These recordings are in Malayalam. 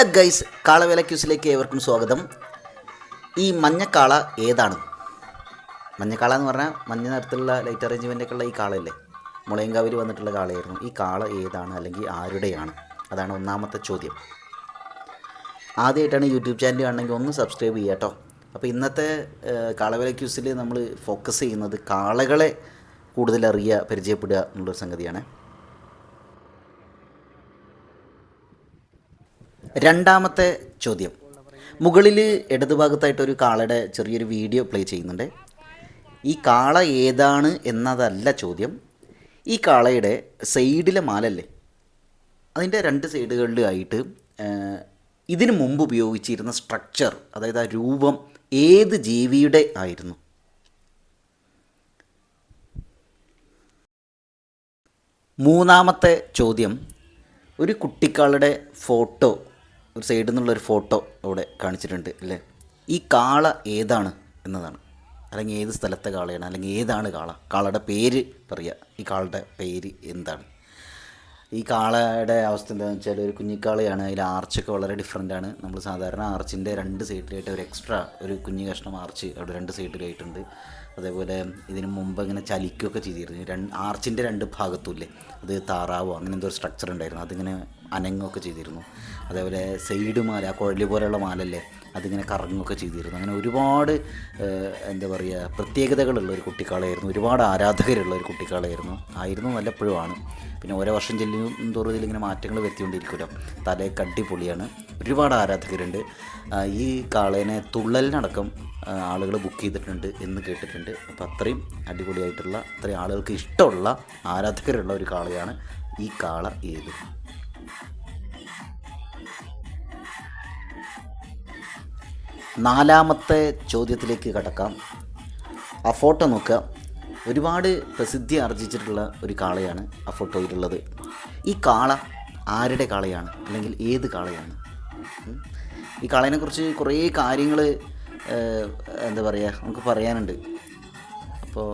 ഹലോ ഗൈസ് കാളവേല ക്യൂസിലേക്ക് ഏവർക്കും സ്വാഗതം. ഈ മഞ്ഞക്കാള ഏതാണ്? മഞ്ഞക്കാള എന്ന് പറഞ്ഞാൽ മഞ്ഞ നിറത്തിലുള്ള ലൈറ്റ് അറേഞ്ച്മെന്റ് ഒക്കെ ഉള്ള ഈ കാളയല്ലേ? മുളയങ്കാവിൽ വന്നിട്ടുള്ള കാളയായിരുന്നു. ഈ കാള ഏതാണ് അല്ലെങ്കിൽ ആരുടെയാണ്? അതാണ് ഒന്നാമത്തെ ചോദ്യം. ആദ്യമായിട്ടാണ് യൂട്യൂബ് ചാനൽ കാണണമെങ്കിൽ ഒന്ന് സബ്സ്ക്രൈബ് ചെയ്യുക കേട്ടോ. അപ്പോൾ ഇന്നത്തെ കാളവേല ക്യൂസിൽ നമ്മൾ ഫോക്കസ് ചെയ്യുന്നത് കാളകളെ കൂടുതൽ അറിയുക പരിചയപ്പെടുക എന്നുള്ളൊരു സംഗതിയാണ്. രണ്ടാമത്തെ ചോദ്യം. മുകളിൽ ഇടതുഭാഗത്തായിട്ട് ഒരു കാളയുടെ ചെറിയൊരു വീഡിയോ പ്ലേ ചെയ്യുന്നുണ്ട്. ഈ കാള ഏതാണ് എന്നതല്ല ചോദ്യം. ഈ കാളയുടെ സൈഡിലെ മാലല്ലേ? അതിന്റെ രണ്ട് സൈഡുകളിലായിട്ട് ഇതിനു മുമ്പ് ഉപയോഗിച്ചിരുന്ന സ്ട്രക്ചർ അതായത് ആ രൂപം ഏത് ജീവിയുടെ ആയിരുന്നു? മൂന്നാമത്തെ ചോദ്യം. ഒരു കുട്ടിക്കാളുടെ ഫോട്ടോ ഒരു സൈഡിൽ നിന്നുള്ളൊരു ഫോട്ടോ അവിടെ കാണിച്ചിട്ടുണ്ട് അല്ലേ? ഈ കാള ഏതാണ് എന്നതാണ്. അല്ലെങ്കിൽ ഏത് സ്ഥലത്തെ കാളയാണ് അല്ലെങ്കിൽ ഏതാണ് കാള? കാളയുടെ പേര് പറയുക ഈ കാളയുടെ പേര് എന്താണ്? ഈ കാളയുടെ അവസ്ഥ എന്താണെന്ന് വെച്ചാൽ ഒരു കുഞ്ഞിക്കാളയാണ് അതിൽ ആർച്ചൊക്കെ വളരെ ഡിഫറെന്റ് ആണ്. നമ്മൾ സാധാരണ ആർച്ചിന്റെ രണ്ട് സൈഡിലായിട്ട് ഒരു എക്സ്ട്രാ ഒരു കുഞ്ഞു കഷ്ണം ആർച്ച് അവിടെ രണ്ട് സൈഡിലായിട്ടുണ്ട് അതേപോലെ ഇതിന് മുമ്പ് ഇങ്ങനെ ചലിക്കുകയൊക്കെ ചെയ്തിരുന്നു. രണ്ട് ആർച്ചിന്റെ രണ്ട് ഭാഗത്തുമില്ലേ? അത് താറാവോ അങ്ങനെ എന്തോ സ്ട്രക്ചർ ഉണ്ടായിരുന്നു. അതിങ്ങനെ അനങ്ങുകയൊക്കെ ചെയ്തിരുന്നു. അതേപോലെ സൈഡ് മാല ആ കുഴലി പോലെയുള്ള മാലല്ലേ അതിങ്ങനെ കറങ്ങുകയൊക്കെ ചെയ്തിരുന്നു. അങ്ങനെ ഒരുപാട് എന്താ പറയുക പ്രത്യേകതകളുള്ള ഒരു കുട്ടിക്കാളായിരുന്നു. ഒരുപാട് ആരാധകരുള്ള ഒരു കുട്ടിക്കാളായിരുന്നു. ആയിരുന്നു ആണ്. പിന്നെ ഓരോ വർഷം ചെല്ലും തോറും ഇതിലിങ്ങനെ മാറ്റങ്ങൾ വരുത്തിക്കൊണ്ടിരിക്കുമല്ലോ. തലയൊക്കെ അടിപൊളിയാണ്. ഒരുപാട് ആരാധകരുണ്ട്. ഈ കാളേനെ തുള്ളലിനടക്കം ആളുകൾ ബുക്ക് ചെയ്തിട്ടുണ്ട് എന്ന് കേട്ടിട്ടുണ്ട്. അപ്പോൾ അത്രയും അടിപൊളിയായിട്ടുള്ള അത്രയും ആളുകൾക്ക് ഇഷ്ടമുള്ള ആരാധകരുള്ള ഒരു കാളയാണ് ഈ കാള ഏത്. നാലാമത്തെ ചോദ്യത്തിലേക്ക് കടക്കാം. ആ ഫോട്ടോ നോക്കുക. ഒരുപാട് പ്രസിദ്ധി ആർജിച്ചിട്ടുള്ള ഒരു കാളയാണ് ആ ഫോട്ടോയിലുള്ളത്. ഈ കാള ആരുടെ കാളയാണ്? അല്ലെങ്കിൽ ഏത് കാളയാണ്? ഈ കാളേനെക്കുറിച്ച് കുറേ കാര്യങ്ങൾ എന്താ പറയുക നമുക്ക് പറയാനുണ്ട്. അപ്പോൾ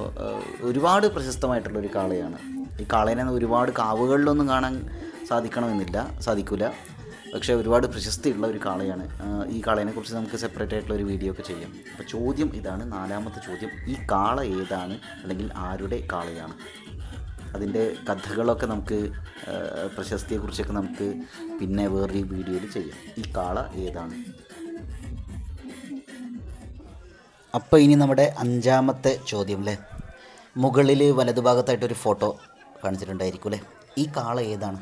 ഒരുപാട് പ്രശസ്തമായിട്ടുള്ള ഒരു കാളയാണ്. ഈ കാളേനെ ഒരുപാട് കാവുകളിലൊന്നും കാണാൻ സാധിക്കണമെന്നില്ല സാധിക്കില്ല പക്ഷേ ഒരുപാട് പ്രശസ്തിയുള്ള ഒരു കാളയാണ്. ഈ കാളേനെ കുറിച്ച് നമുക്ക് സെപ്പറേറ്റ് ആയിട്ടുള്ള ഒരു വീഡിയോ ഒക്കെ ചെയ്യാം. അപ്പോൾ ചോദ്യം ഇതാണ് നാലാമത്തെ ചോദ്യം. ഈ കാള ഏതാണ് അല്ലെങ്കിൽ ആരുടെ കാളയാണ്? അതിന്റെ കഥകളൊക്കെ നമുക്ക് പ്രശസ്തിയെക്കുറിച്ചൊക്കെ നമുക്ക് പിന്നെ വേറൊരു വീഡിയോയിൽ ചെയ്യാം. ഈ കാള ഏതാണ്? അപ്പോൾ ഇനി നമ്മുടെ അഞ്ചാമത്തെ ചോദ്യം അല്ലേ മുകളിൽ വലതുഭാഗത്തായിട്ടൊരു ഫോട്ടോ കാണിച്ചിട്ടുണ്ടായിരിക്കും അല്ലേ ഈ കാള ഏതാണ്?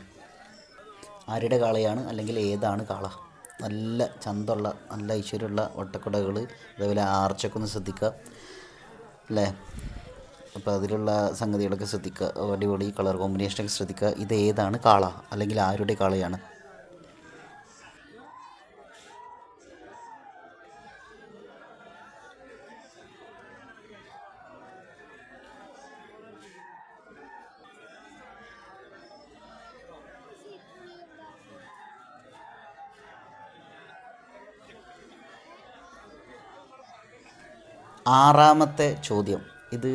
ആരുടെ കാളയാണ്? അല്ലെങ്കിൽ ഏതാണ് കാള? നല്ല ചന്തുള്ള നല്ല ഐശ്വര്യമുള്ള ഒട്ടക്കുടകൾ അതേപോലെ ആർച്ചൊക്കെ ഒന്ന് ശ്രദ്ധിക്കുക അല്ലേ അപ്പോൾ അതിലുള്ള സംഗതികളൊക്കെ ശ്രദ്ധിക്കുക അടിപൊളി കളർ കോമ്പിനേഷനൊക്കെ ശ്രദ്ധിക്കുക ഇത് ഏതാണ് കാള? അല്ലെങ്കിൽ ആരുടെ കാളയാണ്? ആറാമത്തെ ചോദ്യം. ഇത്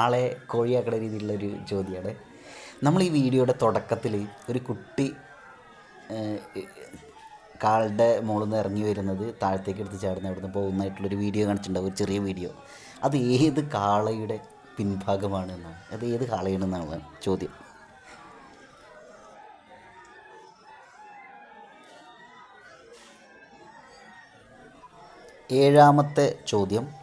ആളെ കോഴിയാക്കണ രീതിയിലുള്ളൊരു ചോദ്യമാണ് നമ്മൾ ഈ വീഡിയോയുടെ തുടക്കത്തിൽ ഒരു കുട്ടി കാളുടെ മുകളിൽ നിന്ന് ഇറങ്ങി വരുന്നത് താഴത്തേക്ക് എടുത്ത് ചാടുന്ന അവിടുന്ന് പോകുന്നതായിട്ടുള്ളൊരു വീഡിയോ കാണിച്ചിട്ടുണ്ടാവും ഒരു ചെറിയ വീഡിയോ. അത് ഏത് കാളയുടെ പിൻഭാഗമാണ് എന്നാണ്. അത് ഏത് കാളയാണെന്നാണ് ചോദ്യം. ഏഴാമത്തെ ചോദ്യം.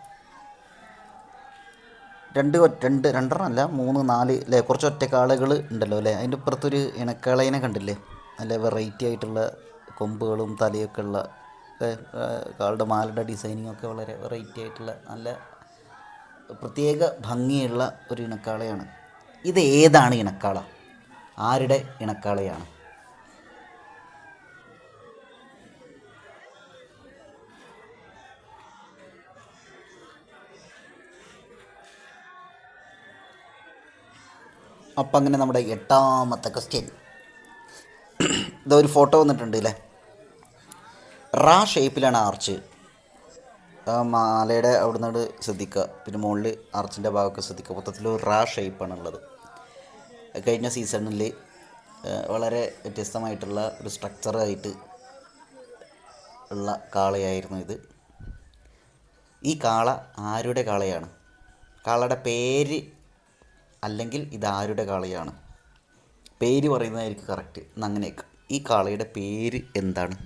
രണ്ട് രണ്ട് രണ്ടെണ്ണം അല്ല മൂന്ന് നാല് അല്ലേ കുറച്ച് ഒറ്റക്കാളകൾ ഉണ്ടല്ലോ അല്ലേ അതിന്റെ ഇപ്പുറത്തൊരു ഇണക്കാളേനെ കണ്ടില്ലേ? നല്ല വെറൈറ്റി ആയിട്ടുള്ള കൊമ്പുകളും തലയൊക്കെ ഉള്ള കാളുടെ മാലയുടെ ഡിസൈനിങ് ഒക്കെ വളരെ വെറൈറ്റി ആയിട്ടുള്ള നല്ല പ്രത്യേക ഭംഗിയുള്ള ഒരു ഇണക്കാളയാണ്. ഇത് ഏതാണ് ഇണക്കാള? ആരുടെ ഇണക്കാളയാണ്? അപ്പം അങ്ങനെ നമ്മുടെ എട്ടാമത്തെ ക്വസ്റ്റ്യൻ ഇതൊരു ഫോട്ടോ വന്നിട്ടുണ്ട് അല്ലേ റാ ഷേപ്പിലാണ് ആർച്ച് മാലയുടെ അവിടെ നിന്ന് ശ്രദ്ധിക്കുക. പിന്നെ മുകളിൽ ആർച്ചിന്റെ ഭാഗമൊക്കെ ശ്രദ്ധിക്കുക. മൊത്തത്തിൽ റാ ഷേപ്പാണ് ഉള്ളത്. കഴിഞ്ഞ സീസണിൽ വളരെ വ്യത്യസ്തമായിട്ടുള്ള ഒരു സ്ട്രക്ചറായിട്ട് ഉള്ള കാളയായിരുന്നു ഇത്. ഈ കാള ആരുടെ കാളയാണ്? കാളയുടെ പേര് അല്ലെങ്കിൽ ഇതാരുടെ കാളയാണ്? പേര് പറയുന്നതായിരിക്കും കറക്റ്റ് അങ്ങനെയൊക്കെ. ഈ കാളയുടെ പേര് എന്താണ്?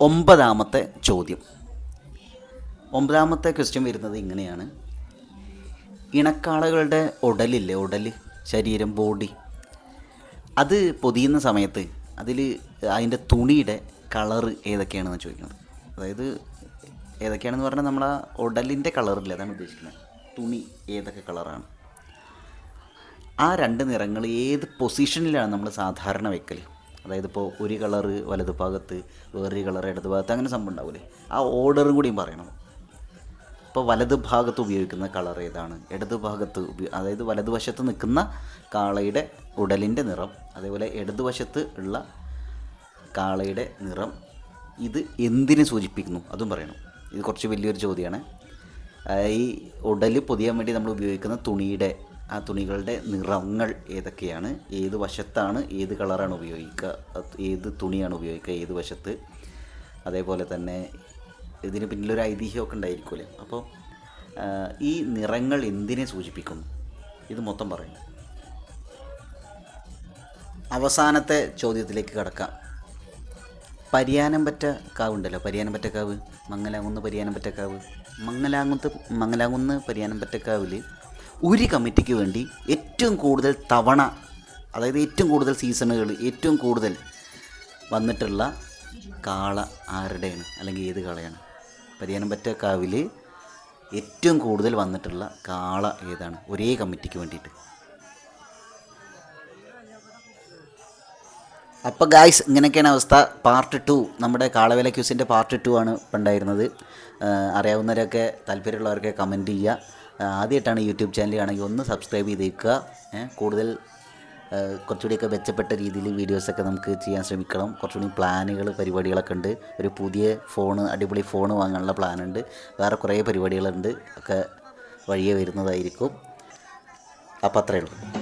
ഒമ്പതാമത്തെ ചോദ്യം. ഒമ്പതാമത്തെ ക്വസ്റ്റ്യൻ വരുന്നത് ഇങ്ങനെയാണ്. ഇണക്കാളകളുടെ ഉടലില്ലേ? ഉടൽ ശരീരം ബോഡി അത് പൊതിയുന്ന സമയത്ത് അതിൽ അതിന്റെ തുണിയുടെ കളറ് ഏതൊക്കെയാണെന്ന് ചോദിക്കുന്നത്? അതായത് ഏതൊക്കെയാണെന്ന് പറഞ്ഞാൽ നമ്മൾ ആ ഉടലിന്റെ കളറില്ല അതാണ് ഉദ്ദേശിക്കുന്നത്. തുണി ഏതൊക്കെ കളറാണ്? ആ രണ്ട് നിറങ്ങൾ ഏത് പൊസിഷനിലാണ് നമ്മൾ സാധാരണ വെക്കൽ അതായത് ഇപ്പോൾ ഒരു കളറ് വലതു ഭാഗത്ത് വേറൊരു കളർ ഇടത് ഭാഗത്ത് അങ്ങനെ സംഭവം ഉണ്ടാവില്ലേ ആ ഓർഡറും കൂടിയും പറയണം. ഇപ്പോൾ വലതു ഭാഗത്ത് ഉപയോഗിക്കുന്ന കളർ ഏതാണ്? ഇടതു ഭാഗത്ത് അതായത് വലതുവശത്ത് നിൽക്കുന്ന കാളയുടെ ഉടലിന്റെ നിറം അതേപോലെ ഇടതുവശത്ത് ഉള്ള കാളയുടെ നിറം ഇത് എന്തിനെ സൂചിപ്പിക്കുന്നു? അതും പറയണം. ഇത് കുറച്ച് വലിയൊരു ചോദ്യമാണ്. ഈ ഉടൽ പൊതിയാൻ വേണ്ടി നമ്മൾ ഉപയോഗിക്കുന്ന തുണിയുടെ ആ തുണികളുടെ നിറങ്ങൾ ഏതൊക്കെയാണ്? ഏത് വശത്താണ് ഏത് കളറാണ് ഉപയോഗിക്കുക? ഏത് തുണിയാണ് ഉപയോഗിക്കുക? ഏത് വശത്ത്? അതേപോലെ തന്നെ ഇതിന് പിന്നിലൊരു ഐതിഹ്യമൊക്കെ ഉണ്ടായിരിക്കുമല്ലേ? അപ്പോൾ ഈ നിറങ്ങൾ എന്തിനെ സൂചിപ്പിക്കുന്നു? ഇത് മൊത്തം പറയുന്നു അവസാനത്തെ ചോദ്യത്തിലേക്ക് കടക്കാം. പരിയാനംപറ്റ കാവുണ്ടല്ലോ പരിയാനംപറ്റ കാവ് മംഗലാകുന്ന് പരിയാനംപറ്റ കാവ്. മംഗലാകുന്ന് മംഗലാകുന്ന് പരിയാനംപറ്റ കാവിൽ ഒരു കമ്മിറ്റിക്ക് വേണ്ടി ഏറ്റവും കൂടുതൽ തവണ അതായത് ഏറ്റവും കൂടുതൽ സീസണുകൾ ഏറ്റവും കൂടുതൽ വന്നിട്ടുള്ള കാള ആരുടെയാണ്? അല്ലെങ്കിൽ ഏത് കാളയാണ്? പരിയാനംപറ്റ കാവിൽ ഏറ്റവും കൂടുതൽ വന്നിട്ടുള്ള കാള ഏതാണ്? ഒരേ കമ്മിറ്റിക്ക് വേണ്ടിയിട്ട്. അപ്പോൾ ഗായ്സ് ഇങ്ങനെയൊക്കെയാണ് അവസ്ഥ. പാർട്ട് ടു നമ്മുടെ കാളവേല ക്യൂസിന്റെ പാർട്ട് ടു ആണ് ഉണ്ടായിരുന്നത്. അറിയാവുന്നവരൊക്കെ താല്പര്യമുള്ളവരൊക്കെ കമന്റ് ചെയ്യുക. ആദ്യമായിട്ടാണ് യൂട്യൂബ് ചാനൽ ആണെങ്കിൽ ഒന്ന് സബ്സ്ക്രൈബ് ചെയ്തേക്കുക. കൂടുതൽ കുറച്ചുകൂടിയൊക്കെ മെച്ചപ്പെട്ട രീതിയിൽ വീഡിയോസൊക്കെ നമുക്ക് ചെയ്യാൻ ശ്രമിക്കണം. കുറച്ചുകൂടി പ്ലാനുകൾ പരിപാടികളൊക്കെ ഉണ്ട്. ഒരു പുതിയ ഫോണ് അടിപൊളി ഫോൺ വാങ്ങാനുള്ള പ്ലാനുണ്ട് വേറെ കുറേ പരിപാടികളുണ്ട്. ഒക്കെ വഴിയെ വരുന്നതായിരിക്കും. അപ്പോൾ അത്രയേ ഉള്ളൂ.